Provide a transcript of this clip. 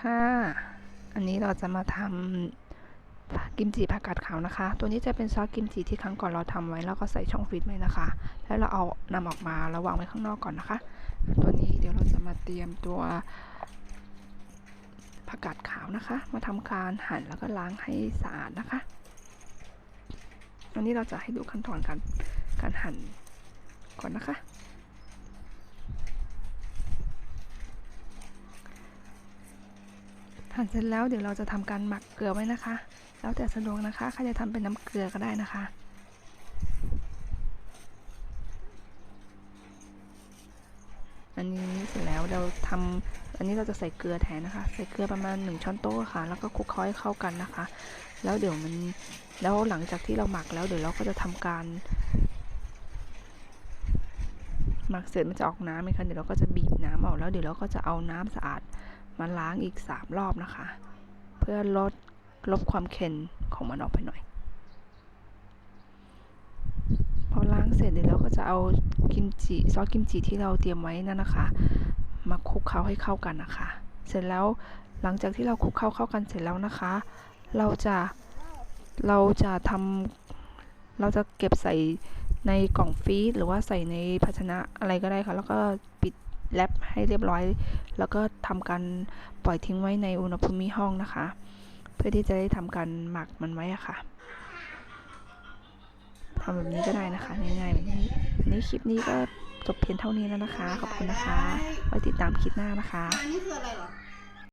ค่ะ อันนี้เราจะมาทำกิมจิผักกาดขาวนะคะ ตัวนี้จะเป็นซอสกิมจิที่ครั้งก่อนเราทำไว้แล้วก็ใส่ช่องฟรีซไว้นะคะ แล้วเราเอานำออกมาแล้ววางไว้ข้างนอกก่อนนะคะ ตัวนี้เดี๋ยวเราจะมาเตรียมตัวผักกาดขาวนะคะ มาทำการหั่นแล้วก็ล้างให้สะอาดนะคะอันนี้เราจะให้ดูขั้นตอนการการหั่นก่อนนะคะ หั่นเสร็จแล้วเดี๋ยวเราจะทำการหมักเกลือไว้นะคะ แล้วแต่สะดวกนะคะใครจะทำเป็นน้ำเกลือก็ได้นะคะ อันนี้เสร็จแล้วเราทำอันนี้เราจะใส่เกลือแทนนะคะ ใส่เกลือประมาณหนึ่งช้อนโต๊ะค่ะ แล้วก็คลุกเคล้าให้เข้ากันนะคะ แล้วเดี๋ยวมันแล้วหลังจากที่เราหมักแล้วเดี๋ยวเราก็จะทำการหมักเสร็จมันจะออกน้ำไหมคะเดี๋ยวเราก็จะบีบน้ำออกแล้วเดี๋ยวเราก็จะเอาน้ำสะอาด มาล้างอีกสามรอบนะคะ เพื่อลดลบความเค็มของมันออกไปหน่อย พอล้างเสร็จเดี๋ยวเราก็จะเอากิมจิซอสกิมจิที่เราเตรียมไว้นั่นนะคะ มาคลุกเคล้าให้เข้ากันนะคะ เสร็จแล้วหลังจากที่เราคลุกเคล้าเข้ากันเสร็จแล้วนะคะ เราจะเราจะทำเราจะเก็บใส่ในกล่องฟรีซหรือว่าใส่ในภาชนะอะไรก็ได้ค่ะ แล้วก็ปิด แรปให้เรียบร้อย แล้วก็ทำการปล่อยทิ้งไว้ในอุณหภูมิห้องนะคะ เพื่อที่จะได้ทำการหมักมันไว้อะค่ะทำแบบนี้ก็ได้นะคะง่ายๆแบบนี้นี้คลิปนี้ก็จบเพียงเท่านี้แล้วนะคะ ขอบคุณนะคะ ไว้ติดตามคลิปหน้านะคะ อันนี้คืออะไรหรอ